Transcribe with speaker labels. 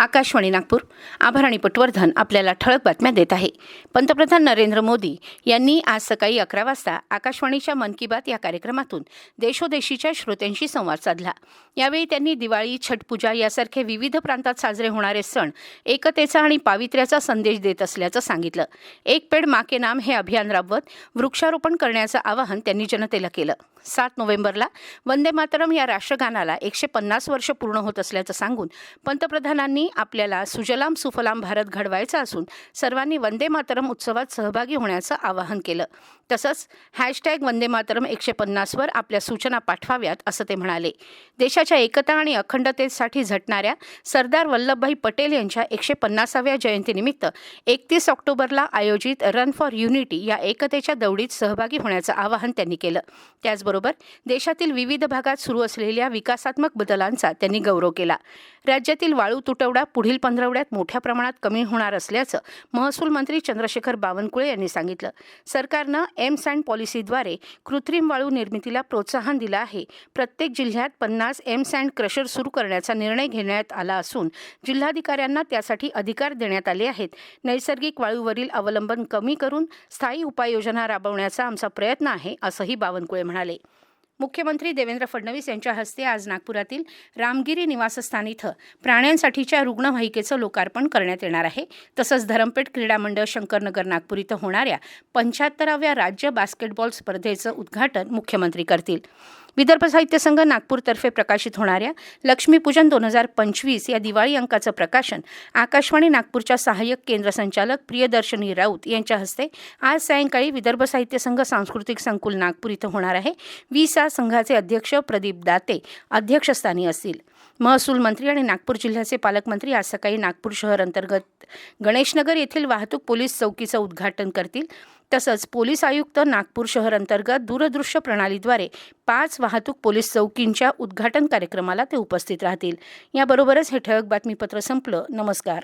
Speaker 1: आकाशवाणी नागपूर. आभाराणी पटवर्धन आपल्याला ठळक बातम्या देत आहे. पंतप्रधान नरेंद्र मोदी यांनी आज सकाळी अकरा वाजता आकाशवाणीच्या मन की बात या कार्यक्रमातून देशोदेशीच्या श्रोत्यांशी संवाद साधला. यावेळी त्यांनी दिवाळी छटपूजा यासारखे विविध प्रांतात साजरे होणारे सण एकतेचा आणि पावित्र्याचा संदेश देत असल्याचं सांगितलं. एक पेड माके नाम हे अभियान राबवत वृक्षारोपण करण्याचं आवाहन त्यांनी जनतेला केलं. सात नोव्हेंबरला वंदे मातरम या राष्ट्रगानाला एकशे पन्नास वर्ष पूर्ण होत असल्याचं सांगून पंतप्रधानांनी आपल्याला सुजलाम सुफलाम भारत घडवायचा असून सर्वांनी वंदे मातरम उत्सवात सहभागी होण्याचं आवाहन केलं. तसंच हॅशटॅग वंदे मातरम एकशे पन्नासवर आपल्या सूचना पाठवाव्यात असं ते म्हणाले. देशाच्या एकता आणि अखंडतेसाठी झटणाऱ्या सरदार वल्लभभाई पटेल यांच्या एकशे पन्नासाव्या जयंतीनिमित्त एकतीस ऑक्टोबरला आयोजित रन फॉर युनिटी या एकतेच्या दौडीत सहभागी होण्याचं आवाहन त्यांनी केलं. त्याचबरोबर देशातील विविध भागात सुरू असलेल्या विकासात्मक बदलांचा त्यांनी गौरव केला. राज्यातील वाळू तुटवडा पुढील पंधरवड्यात मोठ्या प्रमाणात कमी होणार असल्याचं महसूल मंत्री चंद्रशेखर बावनकुळे यांनी सांगितलं. सरकारनं एम सँड पॉलिसीद्वारे कृत्रिम वाळू निर्मितीला प्रोत्साहन दिलं आहे. प्रत्येक जिल्ह्यात पन्नास एम सँड क्रशर सुरू करण्याचा निर्णय घेण्यात आला असून जिल्हाधिकाऱ्यांना त्यासाठी अधिकार देण्यात आले आहेत. नैसर्गिक वाळूवरील अवलंबन कमी करून स्थायी उपाययोजना राबवण्याचा आमचा प्रयत्न आहे असंही बावनकुळे म्हणाले. मुख्यमंत्री देवेंद्र फडणवीस यांच्या हस्ते आज नागपुरातील रामगिरी निवासस्थान इथं प्राण्यांसाठीच्या रुग्णवाहिकेचं लोकार्पण करण्यात येणार आहे. तसंच धरमपेठ क्रीडा मंडळ शंकरनगर नागपूर इथं होणाऱ्या पंच्याहत्तराव्या राज्य बास्केटबॉल स्पर्धेचं उद्घाटन मुख्यमंत्री करतील. विदर्भ साहित्य संघ नागपूरतर्फे प्रकाशित होणाऱ्या लक्ष्मीपूजन दोन हजार पंचवीस या दिवाळी अंकाचं प्रकाशन आकाशवाणी नागपूरच्या सहाय्यक केंद्र संचालक प्रियदर्शनी राऊत यांच्या हस्ते आज सायंकाळी विदर्भ साहित्य संघ सांस्कृतिक संकुल नागपूर इथं होणार आहे. विसा संघाचे अध्यक्ष प्रदीप दाते अध्यक्षस्थानी असतील. महसूल मंत्री आणि नागपूर जिल्ह्याचे पालकमंत्री आज सकाळी नागपूर शहर अंतर्गत गणेशनगर येथील वाहतूक पोलीस चौकीचं उद्घाटन करतील. तसंच पोलीस आयुक्त नागपूर शहर अंतर्गत दूरदृश्य प्रणालीद्वारे पाच वाहतूक पोलीस चौकींच्या उद्घाटन कार्यक्रमाला ते उपस्थित राहतील. याबरोबरच हे ठळक बातमीपत्र संपलं. नमस्कार.